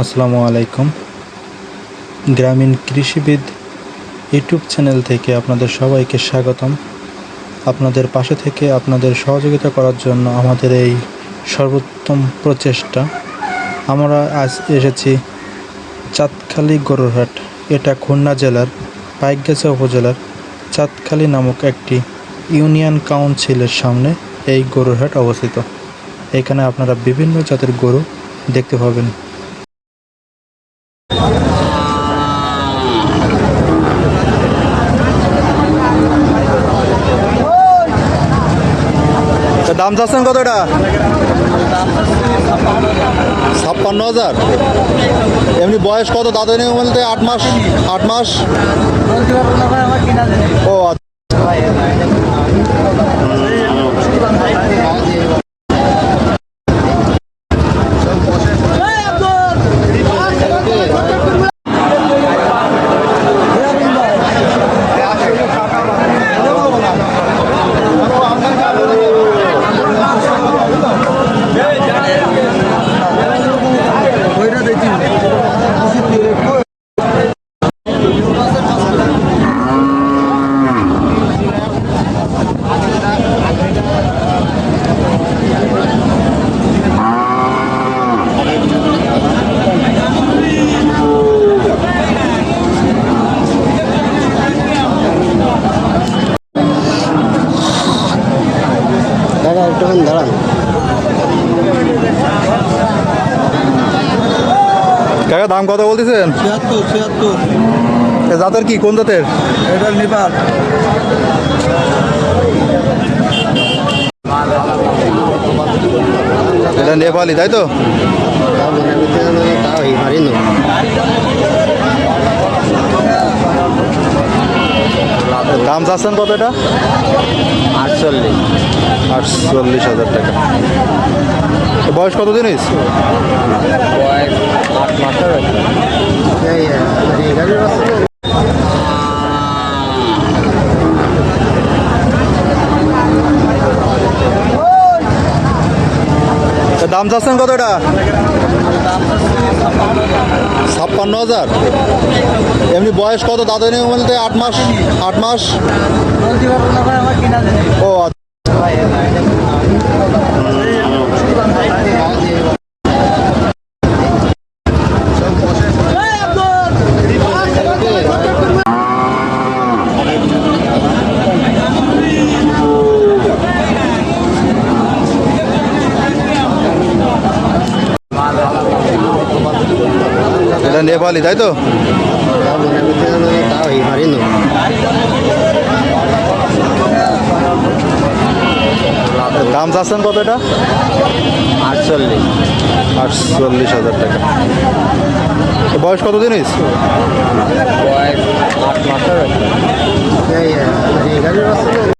আসসালামু আলাইকুম। গ্রামীণ কৃষিবিদ ইউটিউব চ্যানেল থেকে আপনাদের সবাইকে স্বাগতম। আপনাদের পাশে থেকে আপনাদের সহযোগিতা করার জন্য আমাদের এই সর্বোত্তম প্রচেষ্টা। আমরা আজ এসেছি চাঁদখালি গরুরহাট। এটা খুলনা জেলার পাইকগাছা উপজেলার চাঁদখালি নামক একটি ইউনিয়ন কাউন্সিলের সামনে এই গরুরহাট অবস্থিত। এখানে আপনারা বিভিন্ন জাতের গরু দেখতে পাবেন। দাম চাচ্ছেন কত এটা? ছাপ্পান্ন হাজার। এমনি বয়স কত? দাদা নেই বলতে আট মাস আট মাস। ও একটুখানি দাঁড়ান। কাকা দাম কত বলতেছেন? ছিয়াত্তর ছিয়াত্তর। এ জাতের কি? কোন জাতের? এটা নেপাল। এটা নেপালি তাই তো? দাম চাচ্ছেন কত এটা আটচল্লিশ আটচল্লিশ হাজার টাকা তো বয়স কত দিন হয়েছে আট দাম চাচ্ছেন কতটা ছাপ্পান্ন হাজার। এমনি বয়স কত? দাদা নেই বলতে আট মাস আট মাস। ও আচ্ছা। এটা নেপালি তাই তো? দাম চাচ্ছেন কত এটা? আটচল্লিশ আটচল্লিশ হাজার টাকা। বয়স কত মাসের